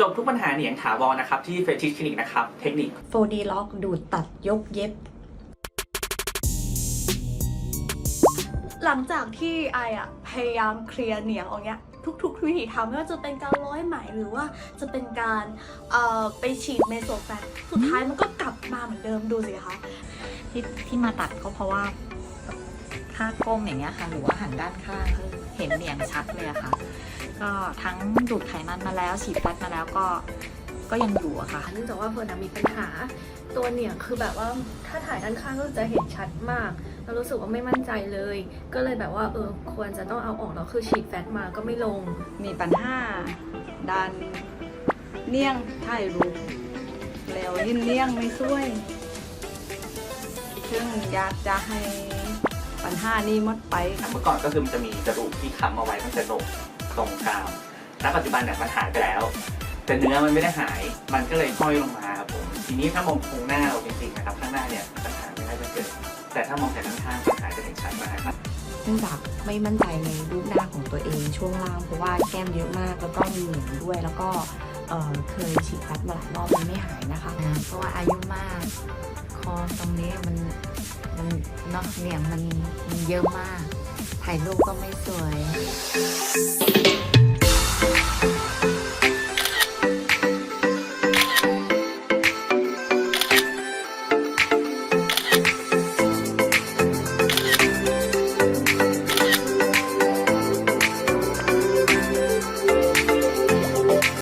จบทุกปัญหาเหนียงถาวรนะครับ ที่เฟทิชคลินิกนะครับ เทคนิค 4D ล็อกดูดตัดยกเย็บ หลังจากที่ไออะพยายามเคลียร์เหนียงออกเนี้ยทุกๆวิธีทำไม่ว่าจะเป็นการร้อยไหมหรือว่าจะเป็นการเอ่อไปฉีดเมโซแฟตสุดท้ายมันก็กลับมาเหมือนเดิมดูสิคะที่ที่มาตัดก็เพราะว่าถ้าก้มอย่างเงี้ยค่ะ หรือว่าหันด้านข้างคือเห็นเหนียงชัดเลยอะค่ะ ก็ทั้งดูดไขมันมาแล้วฉีดแฟตมาแล้วก็ก็ยังอยู่อะค่ะเนื่องจากว่าเฟิร์นอะมีปัญหาตัวเหนียงคือแบบว่าถ้าถ่ายด้านข้างก็จะเห็นชัดมากแล้วรู้สึกว่าไม่มั่นใจเลย ก็เลยแบบว่าเออควรจะต้องเอาออกแล้วคือฉีดแฟตมาก็ไม่ลง มีปัญหาดันเลี่ยงถ่ายรูปแล้วยิ่นเลี่ยงไม่ช่วย ซึ่งอยากจะให้ปัญหานี้หมดไป เมื่อก่อนก็คือมันจะมีกระดูกที่ค้ำเอาไว้ตั้งแต่โหนก ตรงกลางณปัจจุบันเนี่ยมันหายไปแล้ว แต่เนื้อมันไม่ได้หาย มันก็เลยห้อยลงมาครับผม ทีนี้ถ้ามองโครงหน้าเราจริงๆนะครับข้างหน้าเนี่ยปัญหาไม่ได้จะเกิด แต่ถ้ามองแต่ข้างๆปัญหาจะเห็นชัดมากครับเนื่องจากไม่มั่นใจในรูปหน้าของตัวเองช่วงล่างเพราะว่าแก้มเยอะมากแล้วก็มีเหนียงด้วยแล้วก็เเคยฉีดแฟตมาหลายรอบมันไม่หายนะคะ เพราะว่าอายุมาก คอตรงนี้มันมันเนอกเหนียงมันมันเยอะมาก ถ่ายรูปก็ไม่สวย